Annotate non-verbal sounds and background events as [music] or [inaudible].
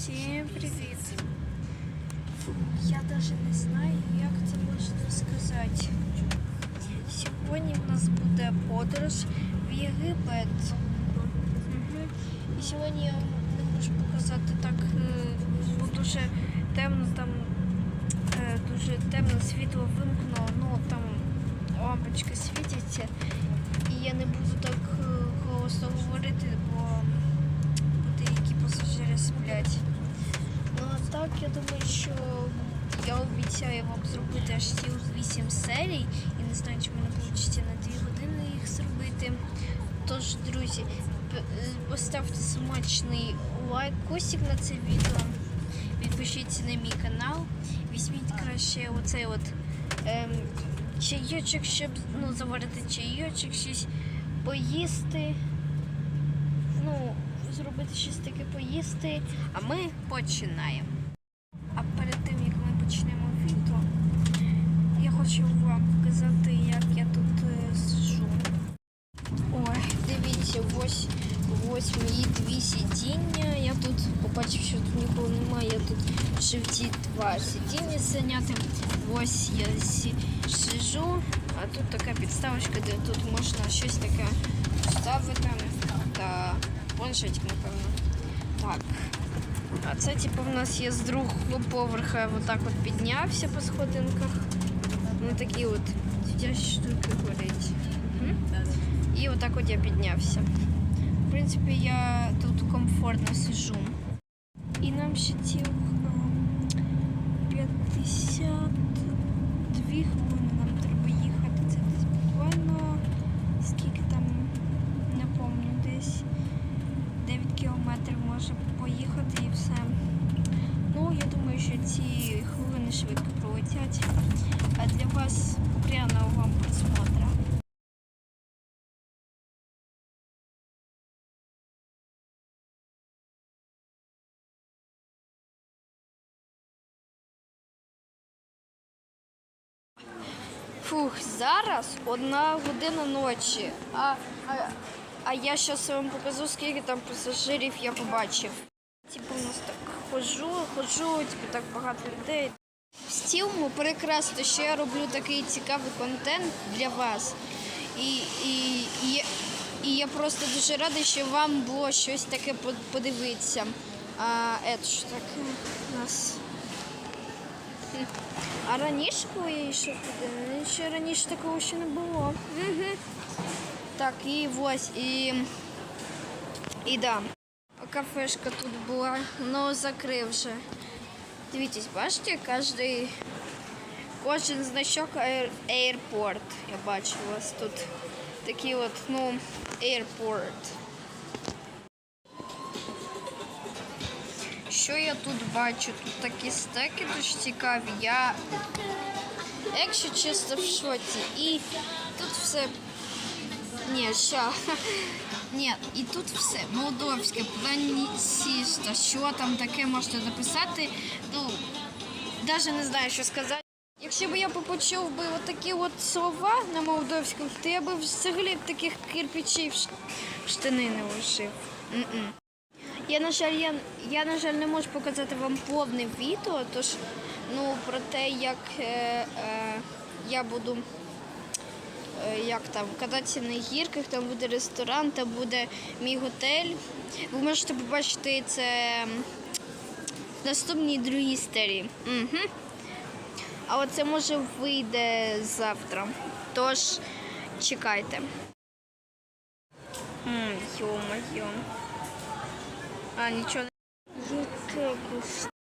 Всім привіт! Я навіть не знаю, як це можна сказати. Сьогодні в нас буде подорож в Єгипет. І сьогодні я не можу показати так, е, бо дуже темно там, е, дуже темно світло вимкнуло, ну там лампочки світяться. І я не буду так е, голосно говорити, бо деякі пасажири сплять. Ну а так я думаю, що я обіцяю вам зробити аж цілих 8 серій і не знаю, чи в вийде на 2 години їх зробити. Тож, друзі, е, поставте смачний лайк, косик на це відео. Підпишіться на мій канал. Візьміть краще оцей от ем, чайочок, щоб ну, заварити чайочок, щось поїсти. Ну, зробити щось таке поїсти. А ми починаємо. ось мої дві сидіння. Я тут побачив, що тут нікого немає. Я тут ще в ці два сидіння зайняти. Ось я сі- сижу, а тут така підставочка, де тут можна щось таке ставити та планшетик, напевно. Так. А це типу в нас є з другого поверха, отак от піднявся по сходинках. Ну такі от дитячі штуки горять. Мгм. І отак от я піднявся. В принципі, я тут комфортно сижу. І нам ще цілих е, 52 хвилини нам треба їхати. Це десь буквально скільки там, не пам'ятаю, десь 9 кілометрів може поїхати і все. Ну, я думаю, що ці хвилини швидко пролетять. А для вас приємного вам просмотра. Фух, зараз одна година ночі. А, а, а я зараз вам покажу, скільки там пасажирів я побачив. Типу, у нас так ходжу, ходжу, типу так багато людей. В цілому прекрасно, що я роблю такий цікавий контент для вас. І, і, і, я- і я просто дуже рада, що вам було щось таке подивитися. А ето що таке у нас. А раніше, коли я йшов туди, ще раніше такого ще не було. Угу. Так, і ось, і. І да. Кафешка тут була, але закрив вже. Дивіться, бачите, кожний, кожен значок аер- Airport. Я бачу у вас тут такі от, ну, Airport. Що я тут бачу? Тут такі стеки дуже цікаві. Я, якщо чесно, в шоці. І тут все. Ні, ща. [laughs] Ні, і тут все молдовське, планісіста, що там таке можете написати. Ну, навіть не знаю, що сказати. Якщо б я почув би отакі от слова на молдовському, то я б взагалі таких кирпичів штани не лишив. М-м. Я, на жаль, я, я, на жаль, не можу показати вам повне відео, тож ну, про те, як е, е, я буду е, як там, кататися на гірках, там буде ресторан, там буде мій готель. Ви можете побачити це в наступній другій серії. Угу. А оце може вийде завтра. Тож чекайте. Йо-моє. А, нічого не.